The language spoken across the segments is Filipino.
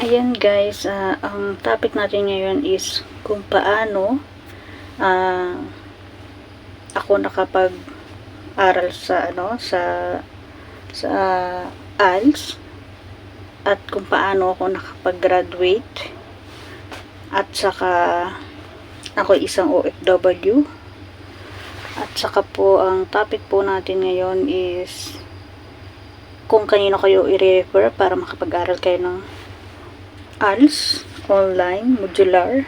Ayan guys, ah, ang topic natin ngayon is kung paano ah, ako nakapag-aral sa ano sa sa ALS at kung paano ako nakapag-graduate at saka ako isang OFW at saka po ang topic po natin ngayon is kung kanino kayo i-refer para makapag-aral kayo ng ALS, online, modular,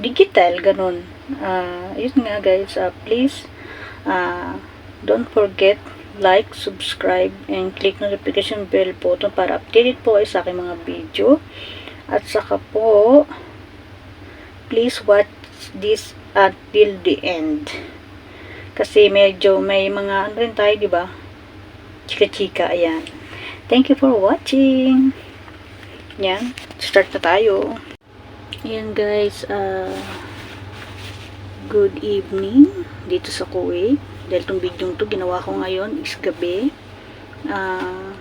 digital, ganun. Ah, yun nga guys, ah, please, ah, don't forget, like, subscribe, and click notification bell button para updated po sa aking mga video. At saka po, please watch this until the end. Kasi medyo may mga ano rin tayo, di ba? Chika-chika, ayan. Thank you for watching. Yan, start na tayo. Ayan guys, uh, good evening dito sa Kuwait. Dahil itong video to ginawa ko ngayon is gabi. Uh,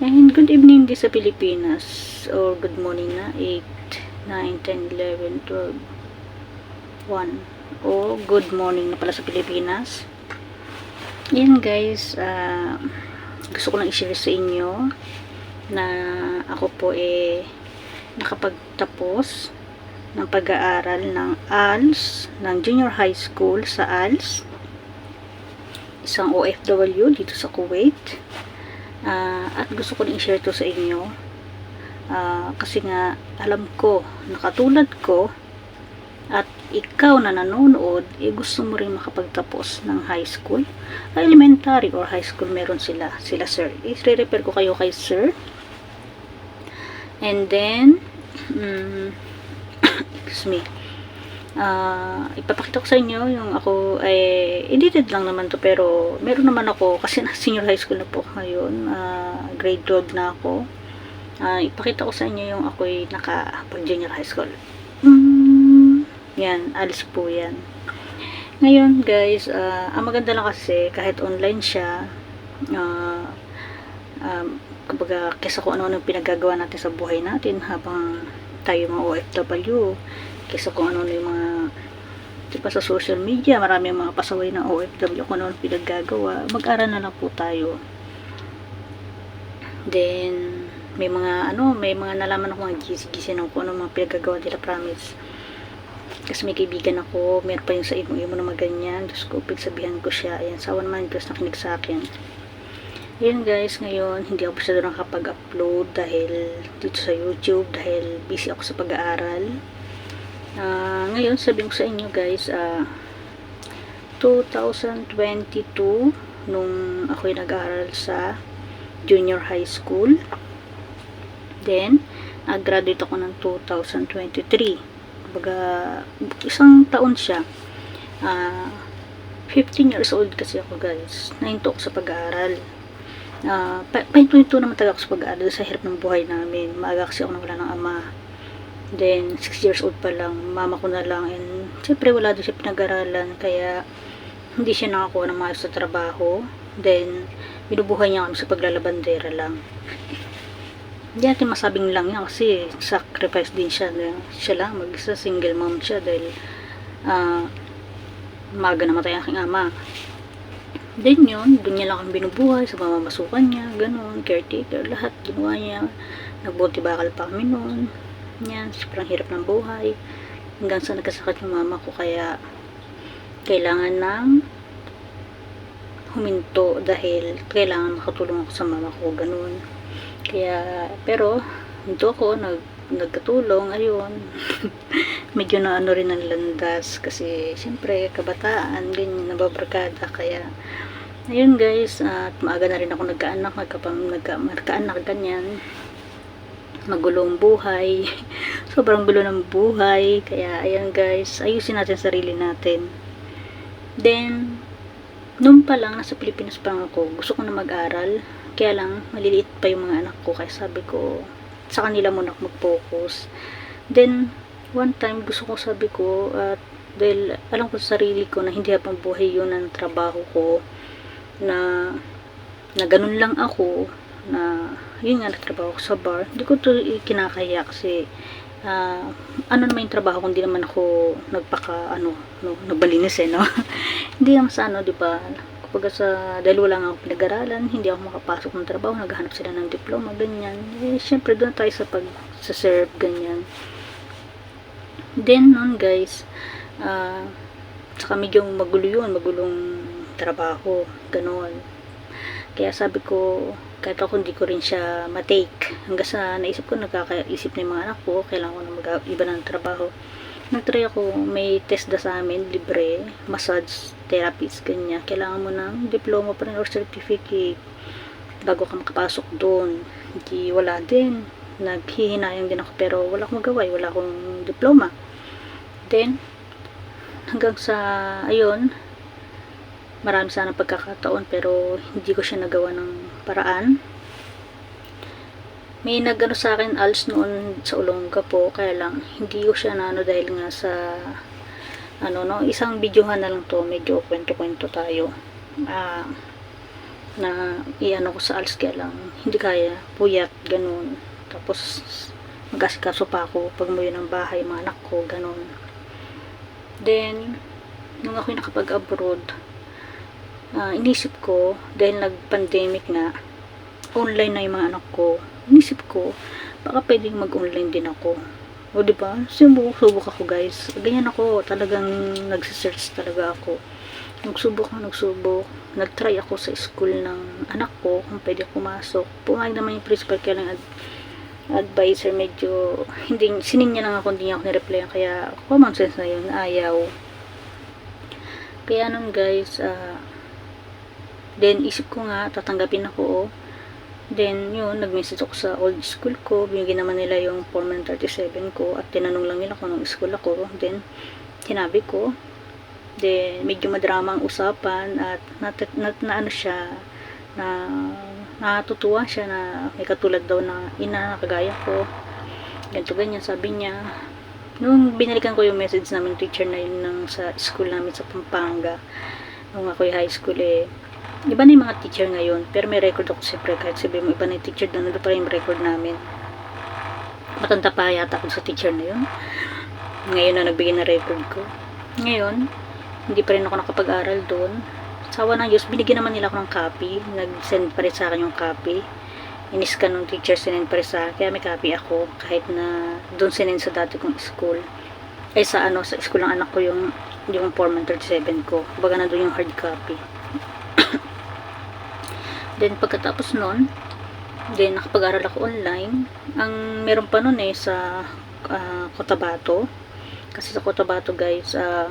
and good evening din sa Pilipinas. Or good morning na, 8, 9, 10, 11, 12, 1. O good morning na pala sa Pilipinas. Yan guys, uh, gusto ko lang i-share sa inyo na ako po eh nakapagtapos ng pag-aaral ng ALS, ng junior high school sa ALS. Isang OFW dito sa Kuwait. Uh, at gusto ko rin i-share to sa inyo. Uh, kasi nga, alam ko, nakatulad ko, at ikaw na nanonood, eh gusto mo rin makapagtapos ng high school, elementary or high school meron sila, sila sir. I-refer ko kayo kay sir. And then, um, excuse me, uh, ipapakita ko sa inyo yung ako ay edited lang naman to pero meron naman ako kasi na senior high school na po ngayon. Uh, grade 12 na ako. Uh, ipakita ko sa inyo yung ako ay naka pag junior high school. Mm, yan alis po yan. Ngayon guys uh, ang maganda lang kasi kahit online siya uh, um, kumbaga kesa kung ano-ano pinagagawa natin sa buhay natin habang tayo mga OFW kesa kung ano-ano yung mga diba sa social media marami mga pasaway ng OFW kung ano-ano pinaggagawa mag-aral na lang po tayo. Then may mga ano may mga nalaman ako mga gisi-gisi ng kung ano mga pinagagawa nila promise. Kasi may kaibigan ako meron pa yung sa imo-imo na maganyan Diyos ko sabihan ko siya ayan sawa naman Diyos nakinig sa akin Ayan guys, ngayon hindi ako masyado nakapag-upload dahil dito sa YouTube dahil busy ako sa pag-aaral. Uh, ngayon sabihin ko sa inyo guys, uh, 2022 nung ako'y nag-aaral sa junior high school. Then, nag-graduate ako ng 2023. Kumbaga, isang taon siya. Uh, 15 years old kasi ako guys. Nahinto ako sa pag-aaral uh, pahinto-hinto naman talaga ako sa pag-aaral sa hirap ng buhay namin. Maaga kasi ako nawala ng ama. Then, 6 years old pa lang. Mama ko na lang. And, siyempre, wala din siya pinag-aralan. Kaya, hindi siya nakakuha ng maayos sa trabaho. Then, binubuhay niya kami sa paglalabandera lang. Hindi natin masabing lang yan kasi sacrifice din siya. Siya lang, mag-isa, single mom siya dahil uh, maga namatay ang aking ama. Then yun, doon niya lang kami binubuhay sa mamamasukan niya, ganun, caretaker, lahat ginawa niya. Nagbuti bakal pa kami noon. Yan, sobrang hirap ng buhay. Hanggang sa nagkasakit yung mama ko, kaya kailangan ng huminto dahil kailangan makatulong ako sa mama ko, ganun. Kaya, pero, hinto ako, nag, nagkatulong, ayun. Medyo na ano rin ang landas kasi, siyempre, kabataan, ganyan, nababarkada, kaya, ayun guys at maaga na rin ako nagkaanak nagkapang nagka, nagkaanak ganyan. Magulong buhay. Sobrang gulo ng buhay. Kaya ayan guys ayusin natin sarili natin. Then noon pa lang nasa Pilipinas pa lang ako gusto ko na mag-aral. Kaya lang maliliit pa yung mga anak ko. Kaya sabi ko sa kanila muna ako mag-focus. Then one time gusto ko sabi ko at dahil alam ko sa sarili ko na hindi habang buhay yun ang trabaho ko na na ganun lang ako na yun nga nagtrabaho ko sa bar. Hindi ko to kinakaya kasi ah, ano naman yung trabaho kung hindi naman ako nagpaka ano no, nagbalinis eh no? Hindi naman sa ano di ba kapag sa dahil wala nga ako pinag-aralan hindi ako makapasok ng trabaho naghahanap sila ng diploma ganyan. Eh syempre doon tayo sa pag sa serve ganyan. Then noon guys ah saka medyo magulo yun magulong trabaho ganon kaya sabi ko kahit ako hindi ko rin siya matake. Hanggang sa naisip ko nagkakaisip na yung mga anak ko kailangan ko na mag iba ng trabaho nagtry ako may test na sa amin libre massage therapist ganyan. Kailangan mo ng diploma pa rin or certificate bago ka makapasok doon. Hindi wala din. Naghihinayang din ako pero wala akong magawa eh. wala akong diploma. Then hanggang sa ayun marami sana pagkakataon pero hindi ko siya nagawa ng paraan may nagano sa akin als noon sa Olongga po. Kaya lang hindi ko siya naano dahil nga sa ano no isang videohan na lang to. Medyo kwento-kwento tayo. Ah na iano ko sa als kaya lang hindi kaya. Puyat ganun. Tapos mag-asikaso pa ako pag umuwi ng bahay mga anak ko ganun. Then nung ako'y nakapag-abroad ah, inisip ko, dahil nag-pandemic nga, online na yung mga anak ko, inisip ko, baka pwedeng mag-online din ako. O, di ba? Subok, subok ako, guys. Ganyan ako, talagang nagsisearch talaga ako. Nagsubok ako, nagsubok. Nag-try ako sa school ng anak ko, kung pwede pumasok. Pumayag naman yung principal, kaya lang ad- advisor, medyo, hindi, sinin niya lang ako, hindi niya ako nireply, kaya common sense na yun, ayaw. Kaya nun, guys, ah, Then, isip ko nga, tatanggapin ako, oh. Then, yun, nag-message ako sa old school ko. Binigyan naman nila yung form ng 37 ko. At tinanong lang nila kung anong school ako. Then, tinabi ko. Then, medyo madrama ang usapan. At, nat, nat, na ano siya, na natutuwa siya na may katulad daw na ina na kagaya ko. Ganito ganyan, sabi niya. Nung binalikan ko yung message namin teacher na yun ng, sa school namin sa Pampanga. Nung ako'y high school eh, iba na yung mga teacher ngayon pero may record ako siyempre kahit sabi mo iba na yung teacher doon nandun pa yung record namin. Matanda pa yata ako sa teacher na yun. Ngayon na nagbigay ng record ko. Ngayon hindi pa rin ako nakapag-aral doon. Sawa ng Diyos binigyan naman nila ako ng copy. Nag-send pa rin sa akin yung copy. Iniskan ng teacher sinend pa rin sa akin. Kaya may copy ako kahit na doon sinend sa dati kong school. Ay sa ano sa school ng anak ko yung yung form ng 37 ko. Baga na doon yung hard copy Then, pagkatapos nun, then, nakapag-aral ako online. Ang meron pa nun eh, sa uh, Cotabato. Kasi sa Cotabato, guys, uh,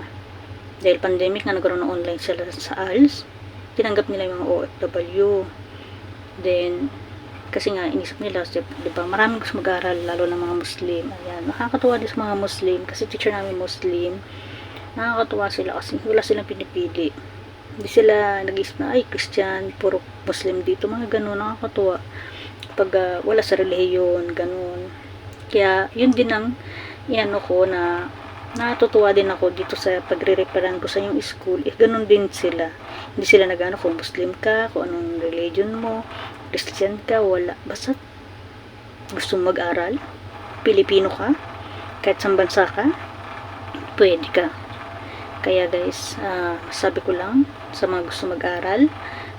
dahil pandemic na nagkaroon ng online sila sa ALS, tinanggap nila yung mga OFW. Then, kasi nga, inisip nila, di ba, maraming gusto mag-aral, lalo ng mga Muslim. Ayan, nakakatuwa din sa mga Muslim, kasi teacher namin Muslim. Nakakatuwa sila kasi wala silang pinipili hindi sila nag-isip na, ay, Christian, puro Muslim dito, mga ganun, nakakatuwa. Pag uh, wala sa relihiyon, ganun. Kaya, yun din ang, yan ko na, natutuwa din ako dito sa pagre-reparan ko sa yung school, eh, ganun din sila. Hindi sila nag-ano, kung Muslim ka, kung anong religion mo, Christian ka, wala. Basta, gusto mag-aral, Pilipino ka, kahit sa bansa ka, pwede ka. Kaya guys, uh, sabi ko lang sa mga gusto mag-aral,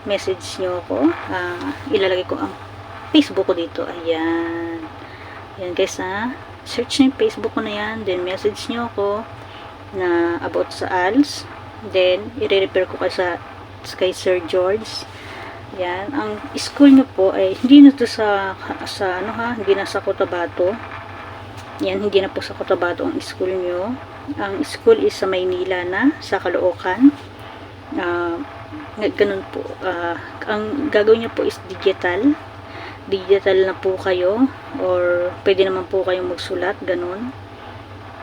message nyo ako. Uh, ilalagay ko ang Facebook ko dito. Ayan. Ayan guys ha. Search nyo yung Facebook ko na yan. Then message nyo ako na about sa ALS. Then, i-repair ko kayo sa kay Sir George. Yan. Ang school nyo po ay hindi na to sa, sa ano ha, hindi na sa Cotabato. Yan, hindi na po sa Cotabato ang school nyo ang school is sa Maynila na, sa Caloocan. Uh, ganun po. Uh, ang gagawin niyo po is digital. Digital na po kayo or pwede naman po kayong magsulat, ganun.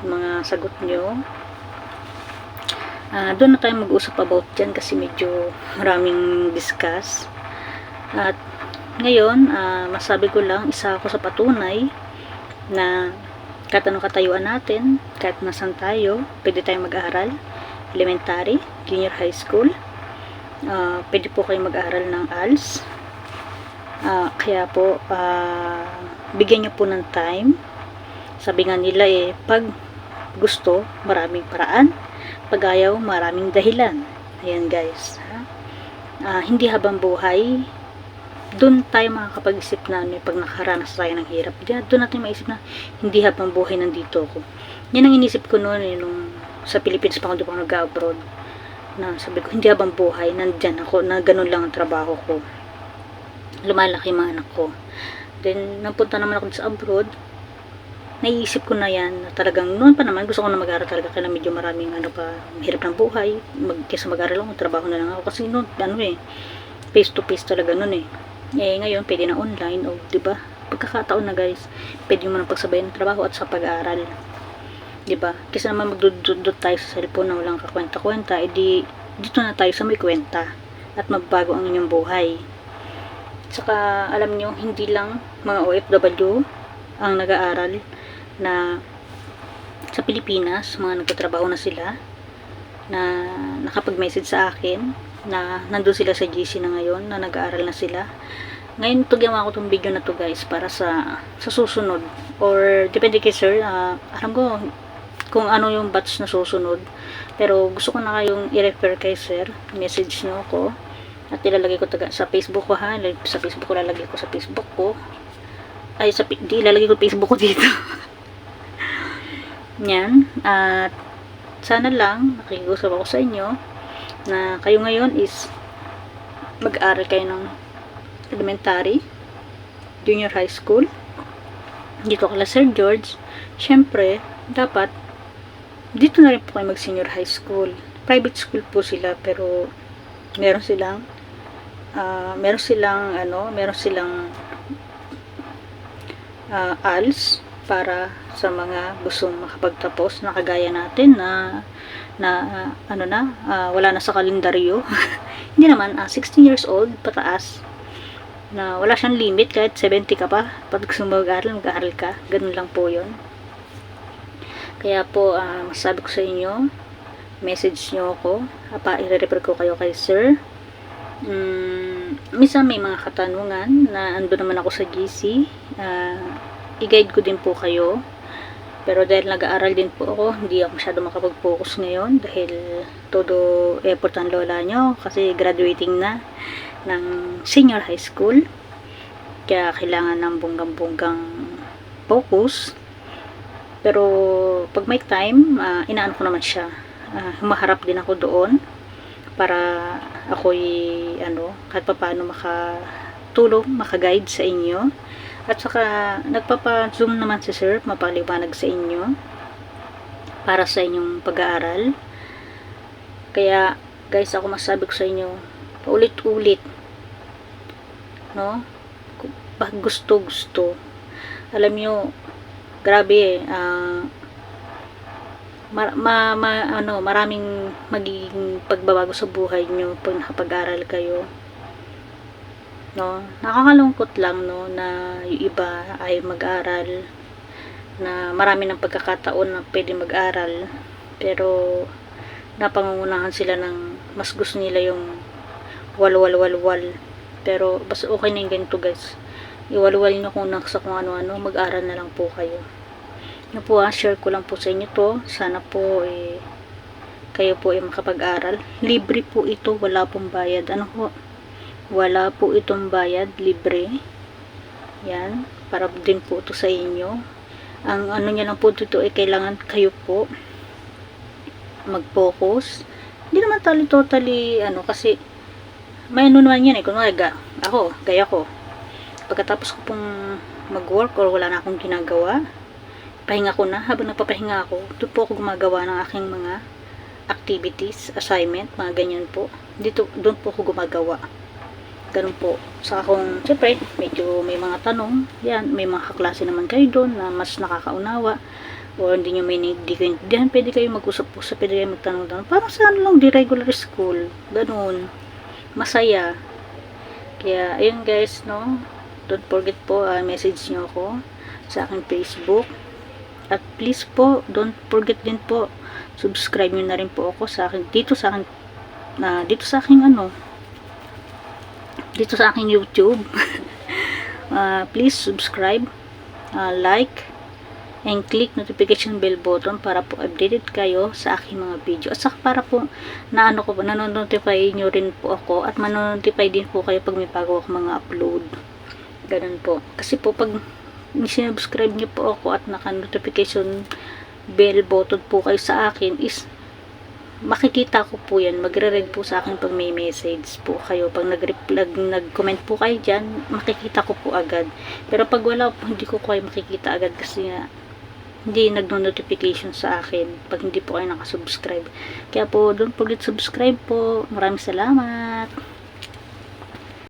Mga sagot niyo. Uh, doon na tayo mag-usap about dyan kasi medyo maraming discuss. At ngayon, uh, masabi ko lang, isa ako sa patunay na kahit anong katayuan natin, kahit nasan tayo, pwede tayong mag-aaral. Elementary, junior high school. Uh, pwede po kayo mag-aaral ng ALS. Ah, kaya po, ah, bigyan niyo po ng time. Sabi nga nila eh, pag gusto, maraming paraan. Pag ayaw, maraming dahilan. Ayan guys. Ha? Ah, hindi habang buhay, doon tayo makakapag-isip na ano, pag nakaranas tayo ng hirap. Doon natin maisip na hindi habang buhay nandito ako. Yan ang inisip ko noon eh, nung sa Philippines pa ako, ako nag-abroad. Na sabi ko, hindi habang buhay, nandyan ako, na ganun lang ang trabaho ko. Lumalaki mga anak ko. Then, napunta naman ako sa abroad, naiisip ko na yan, na talagang noon pa naman, gusto ko na mag-aral talaga, kaya medyo maraming ano pa, mahirap ng buhay, mag, kesa mag-aral ako, trabaho na lang ako. Kasi noon, ano eh, face to face talaga noon eh. Eh, ngayon, pwede na online, o, di ba? Pagkakataon na guys, pwede mo na pagsabayan ng trabaho at sa pag-aaral. Di ba? Kasi naman magdududot tayo sa cellphone na walang kakwenta-kwenta, edi dito na tayo sa may kwenta at magbago ang inyong buhay. Saka, alam nyo, hindi lang mga OFW ang nag-aaral na sa Pilipinas, mga nagtatrabaho na sila, na nakapag-message sa akin, na nandun sila sa GC na ngayon, na nag-aaral na sila. Ngayon, ito ginawa ko itong video na to guys, para sa, sa susunod. Or, depende kay sir, ah, alam ko, kung ano yung batch na susunod. Pero, gusto ko na kayong i-refer kay sir, message nyo ako, at ilalagay ko taga, sa Facebook ko ha, sa Facebook ko lalagay ko sa Facebook ko, ay sa di ilalagay ko Facebook ko dito. Yan. At sana lang nakikiusap ako sa inyo na kayo ngayon is mag-aaral kayo ng elementary, junior high school. Dito kala Sir George. Syempre, dapat dito na rin po kayo mag-senior high school. Private school po sila pero meron silang ah meron silang ano, meron silang ah, ALS para sa mga gustong makapagtapos na kagaya natin na na ah, ano na ah, wala na sa kalendaryo. Hindi naman ah, 16 years old pataas na wala siyang limit kahit 70 ka pa. Pag gusto mo mag-aaral mag-aaral ka. Ganun lang po yon kaya po ah, masasabi ko sa inyo message nyo ako apa i-refer ko kayo kay sir mm, minsan may mga katanungan na ando naman ako sa GC ah, i-guide ko din po kayo pero dahil nag-aaral din po ako, hindi ako masyado makapag-focus ngayon dahil todo effort ang lola nyo kasi graduating na ng senior high school. Kaya kailangan ng bunggang-bunggang focus. Pero pag may time, ah, inaan ko naman siya. Ah, humaharap din ako doon para ako'y ano, kahit pa paano makatulong, makaguide sa inyo. At saka, nagpapa-zoom naman si sir, mapaliwanag sa inyo para sa inyong pag-aaral. Kaya, guys, ako masabi ko sa inyo, paulit-ulit, no? Pag gusto-gusto. Alam nyo, grabe eh, ah, ma, ma, ma- ano, maraming magiging pagbabago sa buhay nyo pag nakapag-aral kayo. No? Nakakalungkot lang no na yung iba ay mag-aral na marami ng pagkakataon na pwede mag-aral pero napangungunahan sila ng mas gusto nila yung walwal-walwal. Pero basta okay na yung ganito guys iwalwal nyo kung naksa kung ano-ano mag-aral na lang po kayo yun po ah, share ko lang po sa inyo to sana po eh kayo po ay makapag-aral libre po ito wala pong bayad ano po wala po itong bayad, libre. Yan, para din po ito sa inyo. Ang ano niya lang po dito ay kailangan kayo po mag-focus. Hindi naman tali totally ano kasi may ano naman yan eh. Kunwari, ga, ako, gaya ko. Pagkatapos ko pong mag-work or wala na akong ginagawa, pahinga ko na. Habang nagpapahinga ako, doon po ako gumagawa ng aking mga activities, assignment, mga ganyan po. Dito, doon po ako gumagawa ganun po. Sa kung, siyempre, medyo may mga tanong, yan, may mga kaklase naman kayo doon na mas nakakaunawa o hindi nyo may hindi kayo intindihan, pwede kayo mag-usap-usap, pwede kayo magtanong-tanong. Parang sa ano lang, di regular school. Ganun. Masaya. Kaya, ayun guys, no? Don't forget po, uh, message nyo ako sa aking Facebook. At please po, don't forget din po, subscribe nyo na rin po ako sa akin, dito sa akin, na dito sa aking ano, dito sa aking YouTube. uh, please subscribe, uh, like, and click notification bell button para po updated kayo sa aking mga video. At saka para po na ano ko nanonotify nyo rin po ako at manonotify din po kayo pag may bago ako mga upload. Ganun po. Kasi po pag sinubscribe nyo po ako at naka-notification bell button po kayo sa akin is makikita ko po yan, magre-read po sa akin pag may message po kayo. Pag nag-reply, nag-comment po kayo dyan, makikita ko po agad. Pero pag wala po, hindi ko kayo makikita agad kasi nga, hindi nagno-notification sa akin pag hindi po kayo nakasubscribe. Kaya po, don't forget subscribe po. Maraming salamat.